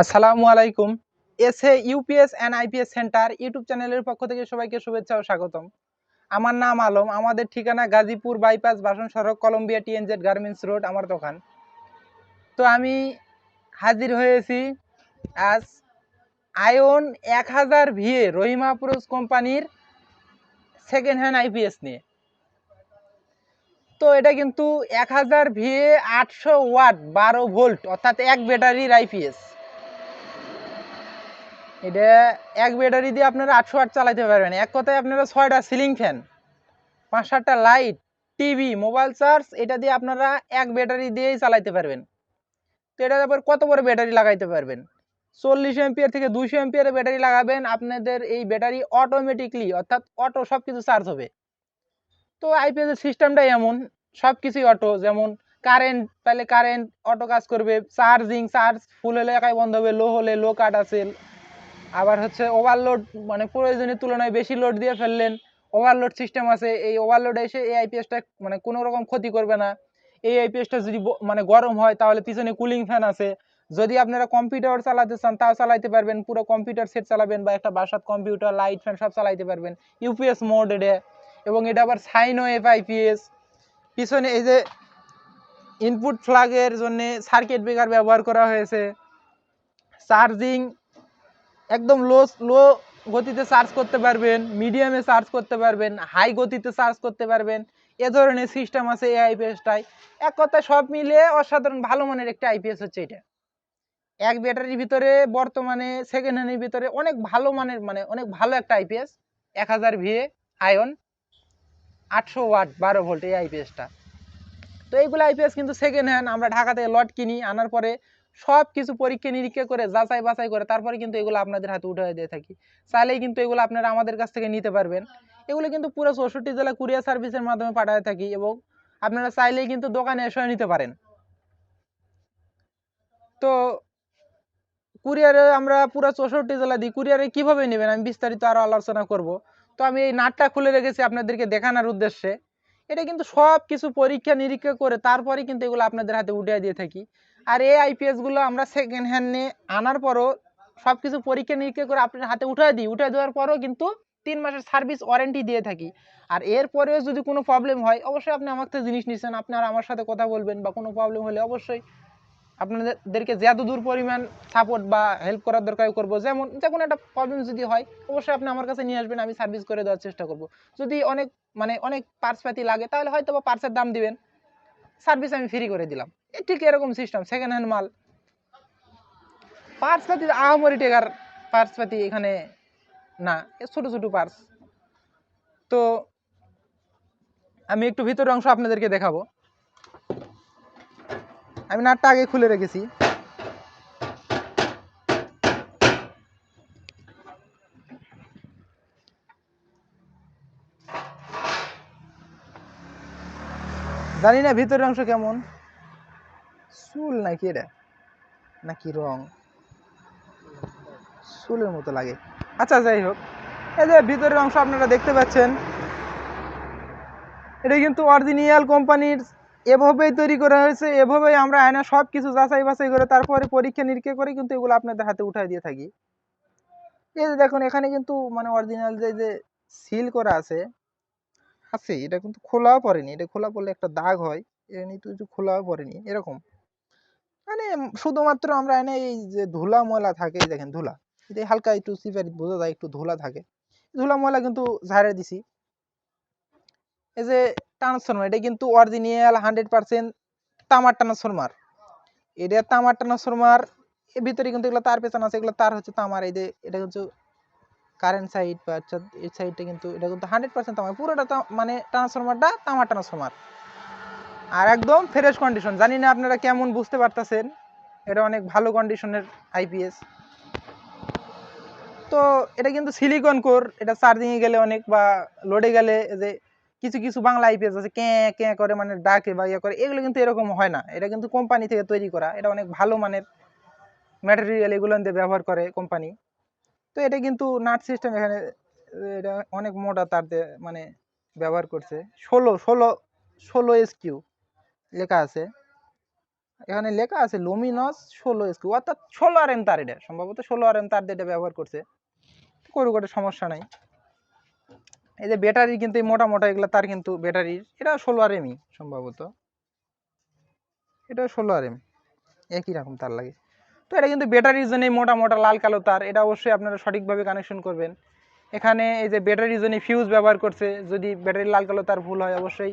আসসালামু আলাইকুম। SA UPS and IPS center YouTube চ্যানেলের পক্ষ থেকে সবাইকে শুভেচ্ছা ও স্বাগতম। আমার নাম আলম, আমাদের ঠিকানা গাজীপুর বাইপাস বাসন সড়ক, কলম্বিয়া টিএনজেড গার্মেন্টস রোড, আমার দোকান। তো আমি হাজির হয়েছি আজ আয়ন এক হাজার ভিএ রহিমা পুরুষ কোম্পানির সেকেন্ড হ্যান্ড আইপিএস নিয়ে। তো এটা কিন্তু এক হাজার ভিএ আটশো ওয়াট বারো ভোল্ট, অর্থাৎ এক ব্যাটারির আইপিএস। এটা এক ব্যাটারি দিয়ে আপনারা আটশো ওয়াট চালাতে পারবেন। এক কথায় আপনারা ছয়টা সিলিং ফ্যান পাঁচ সাতটা লাইট টিভি মোবাইল চার্জ এটা দিয়ে আপনারা এক ব্যাটারি দিয়েই চালাইতে পারবেন। তো এটা তারপর কত বড় ব্যাটারি লাগাইতে পারবেন? চল্লিশ এমপিয়ার থেকে দুইশো এমপিয়ারের ব্যাটারি লাগাবেন, আপনাদের এই ব্যাটারি অটোমেটিকলি অর্থাৎ অটো সব কিছু চার্জ হবে। তো আইপিএস এর সিস্টেমটাই এমন সব কিছুই অটো যেমন কারেন্ট তাহলে কারেন্ট অটো কাজ করবে চার্জিং চার্জ ফুল হলে একাই বন্ধ হবে লো হলে লো কাট আছে আবার হচ্ছে ওভারলোড মানে প্রয়োজনের তুলনায় বেশি লোড দিয়ে ফেললেন। ওভারলোড সিস্টেম আছে, এই ওভারলোড এসে এই আইপিএসটা মানে কোনো রকম ক্ষতি করবে না। এই আইপিএসটা যদি মানে গরম হয়, তাহলে পিছনে কুলিং ফ্যান আছে। যদি আপনারা কম্পিউটার চালাতে চান, তাও চালাইতে পারবেন। পুরো কম্পিউটার সেট চালাবেন বা একটা বাসাত কম্পিউটার লাইট ফ্যান সব চালাইতে পারবেন। ইউপিএস মোড এবং এটা আবার সাইনো এফ আইপিএস পিছনে এই যে ইনপুট ফ্ল্যাগের জন্য সার্কিট ব্রেকার ব্যবহার করা হয়েছে। চার্জিং একদম লো লো গতিতে চার্জ করতে পারবেন মিডিয়ামে চার্জ করতে পারবেন হাই গতিতে চার্জ করতে পারবেন। এ ধরনের সিস্টেম আছে এই আইপিএসটাই এক কথায় সব মিলিয়ে অসাধারণ, ভালো মানের একটা আইপিএস হচ্ছে এটা। এক ব্যাটারির ভিতরে বর্তমানে সেকেন্ড হ্যান্ডের ভিতরে অনেক ভালো মানের মানে অনেক ভালো একটা আইপিএস এক হাজার ভিএ আয়ন আটশো ওয়াট, বারো ভোল্ট এই আইপিএসটা তো এইগুলো আইপিএস কিন্তু সেকেন্ড হ্যান্ড আমরা ঢাকা থেকে লট কিনি, আনার পরে সব কিছু পরীক্ষা নিরীক্ষা করে, যাচাই বাছাই করে, তারপরে কিন্তু এগুলো আপনাদের হাতে উঠে দিয়ে থাকি। চাইলেই কিন্তু এগুলো আপনারা আমাদের কাছ থেকে নিতে পারবেন। এগুলো কিন্তু পুরো চৌষট্টি জেলা কুরিয়ার সার্ভিসের মাধ্যমে পাঠাতে থাকি এবং আপনারা চাইলেই কিন্তু দোকানে এসে নিতে পারেন। তো কুরিয়ারে আমরা পুরো চৌষট্টি জেলা দিই। কুরিয়ারে কীভাবে নেবেন? আমি বিস্তারিত আরও আলোচনা করব। তো আমি এই নাটটা খুলে রেখেছি আপনাদেরকে দেখানোর উদ্দেশ্যে। এটা কিন্তু সব কিছু পরীক্ষা নিরীক্ষা করে, তারপরে কিন্তু এগুলো আপনাদের হাতে উঠিয়ে দিয়ে থাকি। আর এই আইপিএসগুলো আমরা সেকেন্ড হ্যান্ডে আনার পরও সব কিছু পরীক্ষা নিরীক্ষা করে আপনার হাতে উঠিয়ে দিই। উঠিয়ে দেওয়ার পরও কিন্তু তিন মাসের সার্ভিস ওয়ারেন্টি দিয়ে থাকি। আর এরপরেও যদি কোনো প্রবলেম হয়, অবশ্যই আপনি আমার থেকে জিনিস নিচ্ছেন আর আমার সাথে কথা বলবেন বা কোনো প্রবলেম হলে অবশ্যই আপনাদেরকে যত দূর পরিমাণ সাপোর্ট বা হেল্প করার দরকার করব, যেমন যে কোনো একটা প্রবলেম যদি হয়, অবশ্যই আপনি আমার কাছে নিয়ে আসবেন, আমি সার্ভিস করে দেওয়ার চেষ্টা করব। যদি অনেক মানে অনেক পার্টস পাতি লাগে, তাহলে হয়তো বা পার্টসের দাম দিবেন। সার্ভিস আমি ফ্রি করে দিলাম। ঠিক এরকম সিস্টেম সেকেন্ড হ্যান্ড মাল। পার্টস পাতি আহামরি টেকার পার্টস পাতি এখানে না ছোট ছোট পার্টস তো আমি একটু ভিতরের অংশ আপনাদেরকে দেখাবো। আমি নাটটা আগে খুলে রেখেছি। জানি না ভিতরের অংশ কেমন। চুল নাকি এটা? নাকি রং? চুলের মতো লাগে। আচ্ছা যাই হোক। এই যে ভিতরের অংশ আপনারা দেখতে পাচ্ছেন, এটা কিন্তু অরিজিনিয়াল কোম্পানির এভাবেই তৈরি করা হয়েছে, এভাবেই আমরা আয়না সব কিছু যাচাই বাছাই করে তারপরে পরীক্ষা নিরীক্ষা করে কিন্তু এগুলো আপনাদের হাতে উঠাই দিয়ে থাকি। এই যে দেখুন, এখানে কিন্তু মানে অরিজিনাল যে যে সিল করা আছে আছে, এটা কিন্তু খোলাও পড়েনি। এটা খোলা পড়লে একটা দাগ হয়। এটা কিন্তু খোলাও পড়েনি। এরকম। মানে শুধুমাত্র আমরা এনে এই যে ধুলা ময়লা থাকে দেখেন ধুলা। এটা হালকা একটু সিপারি বোঝা যায়, একটু ধুলা থাকে। ধুলা ময়লা কিন্তু ঝাড়ে দিছি। এই যে ট্রান্সফরমার এটা কিন্তু অরিজিনাল হান্ড্রেড পার্সেন্ট তামার ট্রান্সফরমার এটা তামার ট্রান্সফরমার এর ভিতরে কিন্তু এগুলো তার পেছনে আছে, এগুলো তার হচ্ছে তামার। এই যে এটা কিন্তু কারেন্ট সাইড বা এই সাইডটা কিন্তু, এটা কিন্তু হান্ড্রেড পার্সেন্ট তামার। পুরোটা মানে ট্রান্সফরমারটা তামার ট্রান্সফরমার আর একদম ফ্রেশ কন্ডিশন জানি না আপনারা কেমন বুঝতে পারতেছেন, এটা অনেক ভালো কন্ডিশনের আইপিএস তো এটা কিন্তু সিলিকন কোর এটা চার্জিংয়ে গেলে অনেক বা লোডে গেলে যে কিছু কিছু বাংলা আইপিএস আছে, ক্যাঁ ক্যাঁ করে মানে ডাকে বা ইয়ে করে, এগুলো কিন্তু এরকম হয় না। এটা কিন্তু কোম্পানি থেকে তৈরি করা, এটা অনেক ভালো মানের ম্যাটেরিয়াল এগুলো দিয়ে ব্যবহার করে কোম্পানি তো এটা কিন্তু নাট সিস্টেম এখানে, এটা অনেক মোটা তার দিয়ে মানে ব্যবহার করছে। ষোলো ষোলো ষোলো এস কিউ লেখা আছে। এখানে লেখা আছে লুমিনস ষোলো এসকিউ অর্থাৎ ষোলো আর এম তার এটা। সম্ভবত ষোলো আর এম তার এটা ব্যবহার করছে। কোনো কোনো সমস্যা নাই। এই যে ব্যাটারি কিন্তু এই মোটা মোটা এগুলো, তার কিন্তু ব্যাটারির এটা ষোলো আর এমই সম্ভবত। এটা ষোলো আর এম একই রকম তার লাগে। তো এটা কিন্তু ব্যাটারির জন্য মোটা মোটা লাল কালো তার, এটা অবশ্যই আপনারা সঠিকভাবে কানেকশন করবেন। এখানে এই যে ব্যাটারির জন্য ফিউজ ব্যবহার করছে, যদি ব্যাটারির লাল কালো তার ভুল হয়, অবশ্যই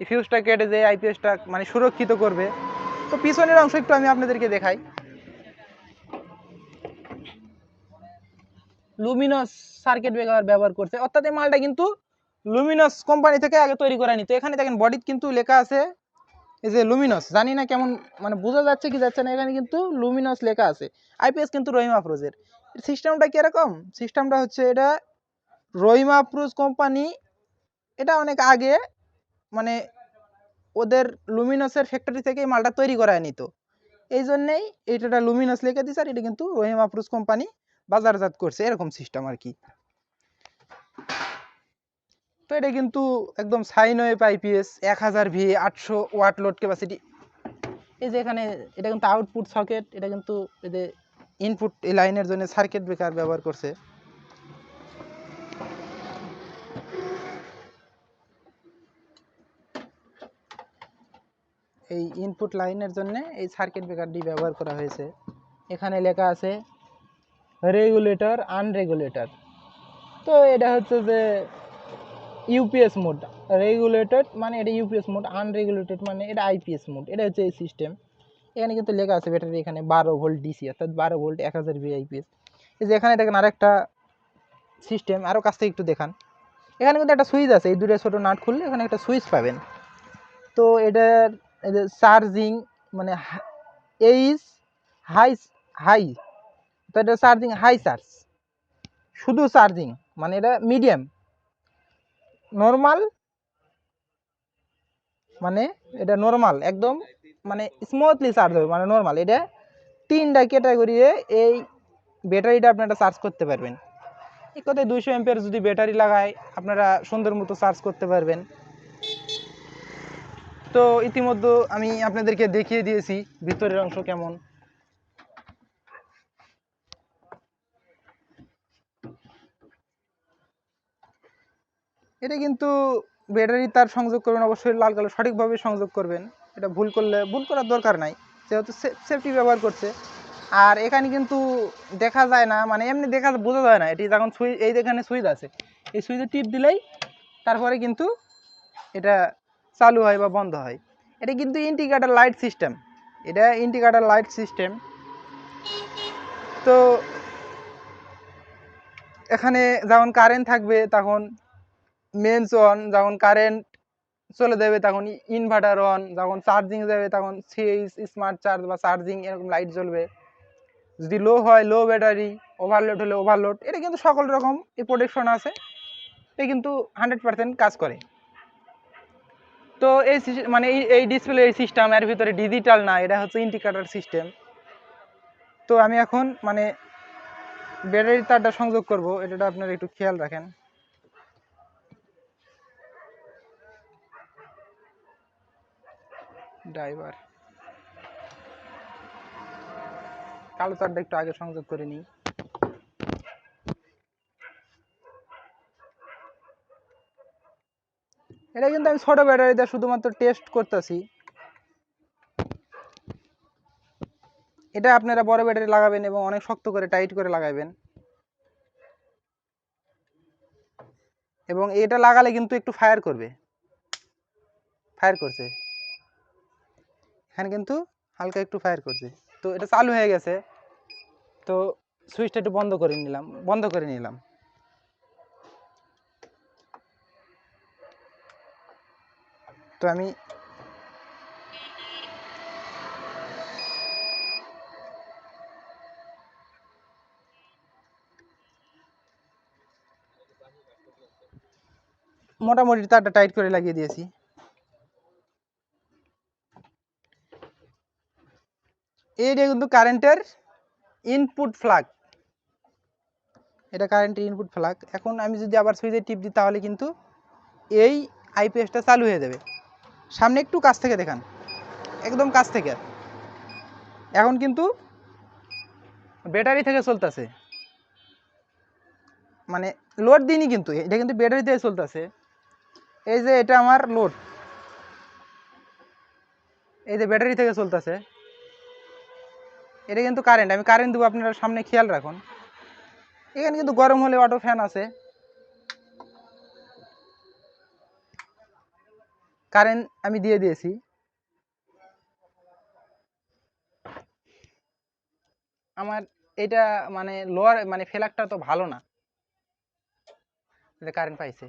এই ফিউজটা কেটে যে আইপিএসটা মানে সুরক্ষিত করবে। তো পিছনের অংশ একটু আমি আপনাদেরকে দেখাই। লুমিনস সার্কিট ব্রেকার ব্যবহার করছে। অর্থাৎ এই মালটা কিন্তু লুমিনস কোম্পানি থেকে আগে তৈরি করা নিত এখানে দেখেন বডিত কিন্তু লেখা আছে, এই যে লুমিনস জানি না কেমন মানে বোঝা যাচ্ছে কি যাচ্ছে না, এখানে কিন্তু লুমিনস লেখা আছে। আইপিএস কিন্তু রহিমা আফরোজের সিস্টেমটা কীরকম? সিস্টেমটা হচ্ছে এটা রহিমা আফরোজ কোম্পানি এটা অনেক আগে মানে ওদের লুমিনসের ফ্যাক্টরি থেকে এই মালটা তৈরি করায় নিত। এই জন্যেই এটা লুমিনস লিখে দিছে আর এটা কিন্তু রহিম আফরোজ কোম্পানি বাজারজাত করছে, এরকম সিস্টেম আর কি। তো এটা কিন্তু একদম সাইন ওয়েভ আইপিএস এক হাজার ভি, আটশো ওয়াট লোড ক্যাপাসিটি এই যে এখানে এটা কিন্তু আউটপুট সকেট এটা কিন্তু এই যে ইনপুট লাইনের জন্য সার্কিট ব্রেকার ব্যবহার করছে। এই ইনপুট লাইনের জন্য এই সার্কিট ব্রেকারটি ব্যবহার করা হয়েছে। এখানে লেখা আছে রেগুলেটর আনরেগুলেটর তো এটা হচ্ছে যে ইউপিএস মোড রেগুলেটেড মানে এটা ইউপিএস মোড আনরেগুলেটেড মানে এটা আইপিএস মোড এটা হচ্ছে এই সিস্টেম এখানে কিন্তু লেখা আছে ব্যাটারি এখানে বারো ভোল্ট ডিসি অর্থাৎ বারো ভোল্ট এক হাজার ভি আইপিএস এই যে এখানে দেখেন আরেকটা সিস্টেম আরও কাছ থেকে একটু দেখান। এখানে কিন্তু একটা সুইচ আছে, এই দুটো ছোটো নাট খুললে এখানে একটা সুইচ পাবেন। তো এটার চার্জিং মানে এইচ হাই হাই, তো এটা চার্জিং, হাই চার্জ। শুধু চার্জিং মানে এটা মিডিয়াম। নর্মাল মানে এটা নর্মাল, একদম মানে স্মুথলি চার্জ হবে মানে নর্মাল। এটা তিনটা ক্যাটাগরি এই ব্যাটারিটা আপনারা চার্জ করতে পারবেন। এই কথায় দুইশো এমপিয়ার যদি ব্যাটারি লাগায়, আপনারা সুন্দর মতো চার্জ করতে পারবেন। তো ইতিমধ্যে আমি আপনাদেরকে দেখিয়ে দিয়েছি ভিতরের অংশ কেমন। এটা কিন্তু ব্যাটারি তার সংযোগ করবেন, অবশ্যই লাল কালো সঠিকভাবে সংযোগ করবেন। এটা ভুল করলে, ভুল করার দরকার নাই যেহেতু সেফটি ব্যবহার করছে। আর এখানে কিন্তু দেখা যায় না মানে এমনি দেখা বোঝা যায় না, এটি যখন সুইচ এই এখানে সুইচ আছে, এই সুইচে টিপ দিলেই তারপরে কিন্তু এটা চালু হয় বা বন্ধ হয়। এটা কিন্তু ইন্ডিকেটার লাইট সিস্টেম। এটা ইন্ডিকেটার লাইট সিস্টেম। তো এখানে যখন কারেন্ট থাকবে, তখন মেন্স অন যখন কারেন্ট চলে যাবে, তখন ইনভার্টার অন যখন চার্জিং যাবে, তখন সিএইচ স্মার্ট চার্জ বা চার্জিং এরকম লাইট জ্বলবে। যদি লো হয় লো ব্যাটারি ওভারলোড হলে ওভারলোড এটা কিন্তু সকল রকম প্রোটেকশন আছে। এটা কিন্তু হান্ড্রেড পার্সেন্ট কাজ করে। তো এই মানে এই ডিসপ্লে এই সিস্টেম এর ভিতরে ডিজিটাল না, এটা হচ্ছে ইন্ডিকেটার সিস্টেম তো আমি এখন মানে ব্যাটারি তারটা সংযোগ করব এটা আপনারা একটু খেয়াল রাখেন। ড্রাইভার কালো তারটা একটু আগে সংযোগ করে নিই। এটা কিন্তু আমি ছোট ব্যাটারিতে শুধুমাত্র টেস্ট করতেছি। এটা আপনারা বড় ব্যাটারি লাগাবেন এবং অনেক শক্ত করে টাইট করে লাগাবেন। এবং এটা লাগালে কিন্তু একটু ফায়ার করবে। ফায়ার করছে। এখানে কিন্তু হালকা একটু ফায়ার করছে। তো এটা চালু হয়ে গেছে। তো সুইচটা একটু বন্ধ করে নিলাম, বন্ধ করে নিলাম। তো আমি মোটামুটি তারটা টাইট করে লাগিয়ে দিয়েছি। এইটা কিন্তু কারেন্টের ইনপুট ফ্লাগ এটা কারেন্টের ইনপুট ফ্লাগ এখন আমি যদি আবার সুইচে টিপ দিই, তাহলে কিন্তু এই আইপিএসটা চালু হয়ে যাবে। সামনে একটু কাছ থেকে দেখান। একদম কাছ থেকে। এখন কিন্তু ব্যাটারি থেকে চলতেছে। মানে লোড দিনই কিন্তু, এটা কিন্তু ব্যাটারি থেকে চলতেছে। এই যে এটা আমার লোড। এই যে ব্যাটারি থেকে চলতেছে। এটা কিন্তু কারেন্ট আমি কারেন্ট দেবো, আপনারা সামনে খেয়াল রাখুন। এখানে কিন্তু গরম হলে অটো ফ্যান আছে। কারেন্ট আমি দিয়ে দিয়েছি। আমার এটা মানে লোয়ার মানে ফেলাকটা তো ভালো না। কারেন্ট পাইছে।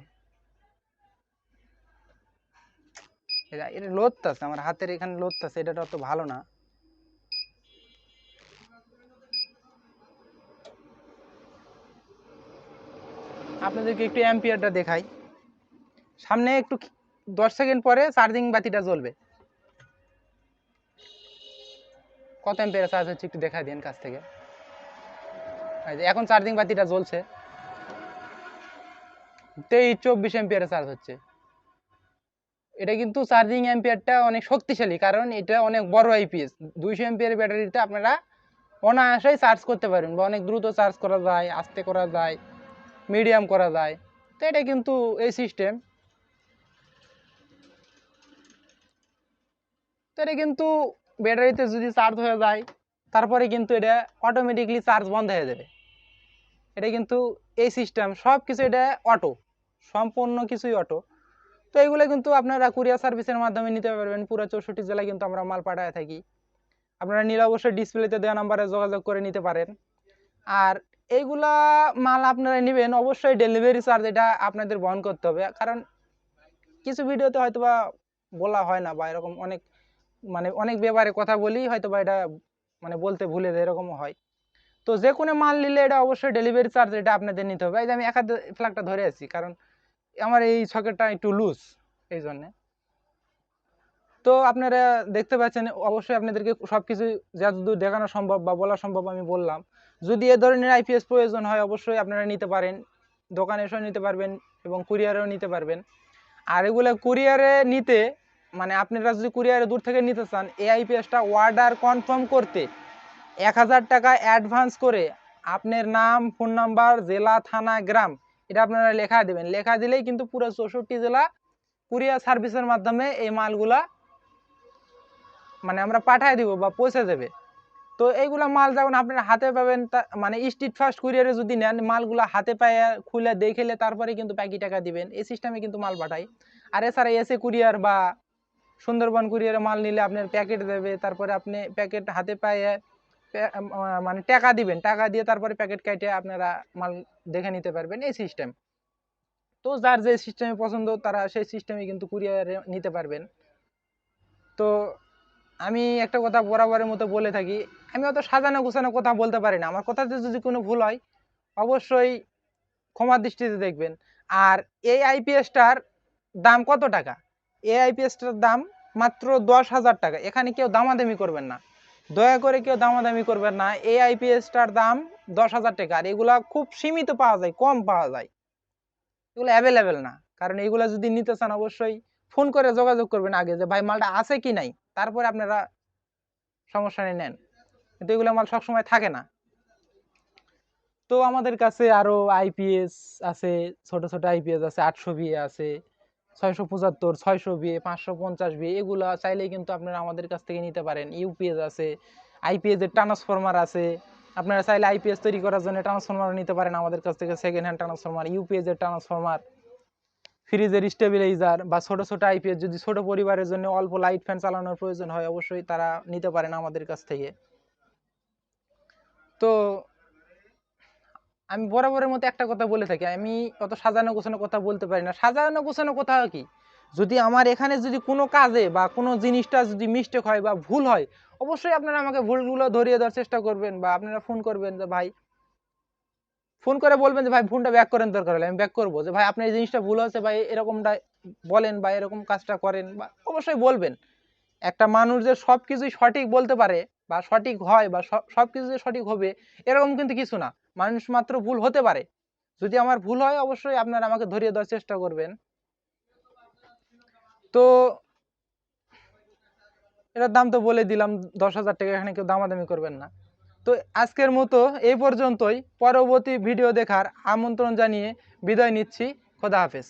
এটা লোদতাছে আমার হাতের এখানে লোদতাছে এটা অত ভালো না। আপনাদেরকে একটু অ্যাম্পিয়ারটা দেখাই। সামনে একটু দশ সেকেন্ড পরে চার্জিং বাতিটা জ্বলবে। কত অ্যাম্পিয়ার চার্জ হচ্ছে একটু দেখাই দিন কাছ থেকে। এখন চার্জিং বাতিটা জ্বলছে। তেইশ, চব্বিশ অ্যাম্পিয়ারে চার্জ হচ্ছে। এটা কিন্তু চার্জিং অ্যাম্পিয়ারটা অনেক শক্তিশালী, কারণ এটা অনেক বড় আইপিএস দুইশো অ্যাম্পিয়ার ব্যাটারিতে আপনারা অনায়াসেই চার্জ করতে পারবেন বা অনেক দ্রুত চার্জ করা যায়, আস্তে করা যায় মিডিয়াম করা যায়। তো এটা কিন্তু এই সিস্টেম তো এটা কিন্তু ব্যাটারিতে যদি চার্জ হয়ে যায়, তারপরে কিন্তু এটা অটোমেটিকলি চার্জ বন্ধ হয়ে যাবে। এটা কিন্তু এই সিস্টেম সব কিছু এটা অটো সম্পূর্ণ কিছুই অটো তো এগুলো কিন্তু আপনারা কুরিয়ার সার্ভিসের মাধ্যমে নিতে পারবেন। পুরো চৌষট্টি জেলায় কিন্তু আমরা মাল পাঠায় থাকি। আপনারা নিলে অবশ্যই ডিসপ্লেতে দেওয়া নাম্বারে যোগাযোগ করে নিতে পারেন। আর এইগুলা মাল আপনারা নেবেন, অবশ্যই ডেলিভারি চার্জ এটা আপনাদের বহন করতে হবে। কারণ কিছু ভিডিওতে হয়তো বা বলা হয় না বা এরকম অনেক মানে অনেক ব্যাপারে কথা বলি হয়তো বা এটা মানে বলতে ভুলে যায়, এরকমও হয়। তো যে কোনো মাল নিলে এটা অবশ্যই ডেলিভারি চার্জ এটা আপনাদের নিতে হবে। এই যে আমি এক হাতে ফ্ল্যাগটা ধরে আছি, কারণ আমার এই সকেটটা একটু লুজ এই জন্যে। তো আপনারা দেখতে পাচ্ছেন, অবশ্যই আপনাদেরকে সব কিছু যতদূর দেখানো সম্ভব বা বলা সম্ভব আমি বললাম। যদি এ ধরনের আইপিএস প্রয়োজন হয়, অবশ্যই আপনারা নিতে পারেন। দোকানে এসেও নিতে পারবেন এবং কুরিয়ারেও নিতে পারবেন। আর এগুলো কুরিয়ারে নিতে মানে আপনারা যদি কুরিয়ারে দূর থেকে নিতে চান, এই আইপিএসটা অর্ডার কনফার্ম করতে এক হাজার টাকা অ্যাডভান্স করে আপনার নাম ফোন নাম্বার জেলা, থানা, গ্রাম, এটা আপনারা লেখা দেবেন। লেখা দিলেই কিন্তু পুরো চৌষট্টি জেলা কুরিয়ার সার্ভিসের মাধ্যমে এই মালগুলা মানে আমরা পাঠায় দিব বা পৌঁছে দেবে। তো এইগুলা মাল যখন আপনারা হাতে পাবেন মানে স্ট্রিট ফাস্ট কুরিয়ারে যদি নেন, মালগুলা হাতে পায়ে খুলে দেখেলে তারপরে কিন্তু বাকি টাকা দিবেন। এই সিস্টেমে কিন্তু মাল পাঠাই। আর এছাড়া এসে কুরিয়ার বা সুন্দরবন কুরিয়ারে মাল নিলে আপনার প্যাকেট দেবে, তারপরে আপনি প্যাকেট হাতে পায়ে মানে টাকা দিবেন, টাকা দিয়ে তারপরে প্যাকেট কেটে আপনারা মাল দেখে নিতে পারবেন এই সিস্টেম তো যার যে সিস্টেমে পছন্দ, তারা সেই সিস্টেমে কিন্তু কুরিয়ারে নিতে পারবেন। তো আমি একটা কথা বরাবরের মতো বলে থাকি, আমি অত সাজানো গোছানো কথা বলতে পারি না। আমার কথাতে যদি কোনো ভুল হয়, অবশ্যই ক্ষমা দৃষ্টিতে দেখবেন। আর এই আইপিএসটার দাম কত টাকা? এই আইপিএসটার দাম মাত্র দশ হাজার টাকা। এখানে কেউ দামাদামি করবেন না। দয়া করে কেউ দামাদামি করবেন না। এই আইপিএসটার দাম দশ হাজার টাকা। আর এগুলা খুব সীমিত পাওয়া যায়, কম পাওয়া যায়। এগুলো অ্যাভেলেবেল না। কারণ এগুলো যদি নিতে চান, অবশ্যই ফোন করে যোগাযোগ করবেন আগে যে, ভাই, মালটা আছে কি নাই? তারপরে আপনারা সমস্যা নেই নেন। কিন্তু এগুলো মাল সবসময় থাকে না। তো আমাদের কাছে আরও আইপিএস আছে, ছোট ছোট আইপিএস আছে, আটশো বিয়ে আছে। ছয়শো পঁচাত্তর, ছয়শো বিয়ে পাঁচশো পঞ্চাশ বিয়ে এগুলো চাইলেই কিন্তু আপনারা আমাদের কাছ থেকে নিতে পারেন। ইউপিএস আছে, আইপিএস এর ট্রান্সফরমার আছে। আপনারা চাইলে আইপিএস তৈরি করার জন্য ট্রান্সফরমার নিতে পারেন আমাদের কাছ থেকে সেকেন্ড হ্যান্ড ট্রান্সফরমার ইউপিএস এর ট্রান্সফরমার ফ্রিজের স্টেবিলাইজার বা ছোট ছোট আইপিএস। যদি ছোট পরিবারের জন্য অল্প লাইট ফ্যান চালানোর প্রয়োজন হয়, অবশ্যই তারা নিতে পারেন আমাদের কাছ থেকে। তো আমি বরাবরের মতো একটা কথা বলে থাকি, আমি অত সাজানো গোছানো কথা বলতে পারি না। সাজানো গোছানো কথা কি? যদি আমার এখানে যদি কোনো কাজে বা কোনো জিনিসটা যদি মিস্টেক হয় বা ভুল হয়, অবশ্যই আপনারা আমাকে ভুলগুলো ধরিয়ে দেওয়ার চেষ্টা করবেন বা আপনারা ফোন করবেন যে, ভাই ফোন করে বলবেন যে, ভাই ফোনটা ব্যাক করেন দরকার হলে আমি ব্যাক করব। যে, ভাই, আপনার এই জিনিসটা ভুল হচ্ছে ভাই, এরকমটা বলেন বা এরকম কাজটা করেন। বা অবশ্যই বলবেন। একটা মানুষ যে সব কিছুই সঠিক বলতে পারে বা সঠিক হয় বা সব কিছু যে সঠিক হবে, এরকম কিন্তু কিছু না। মানুষ মাত্র ভুল হতে পারে। যদি আমার ভুল হয়, অবশ্যই আপনারা আমাকে ধরিয়ে দেওয়ার চেষ্টা করবেন। তো এটার দাম তো বলে দিলাম, দশ হাজার টাকা, এখানে কেউ দামাদামি করবেন না। তো আজকের মতো এই পর্যন্তই। পরবর্তী ভিডিও দেখার আমন্ত্রণ জানিয়ে বিদায় নিচ্ছি। খোদা হাফেজ।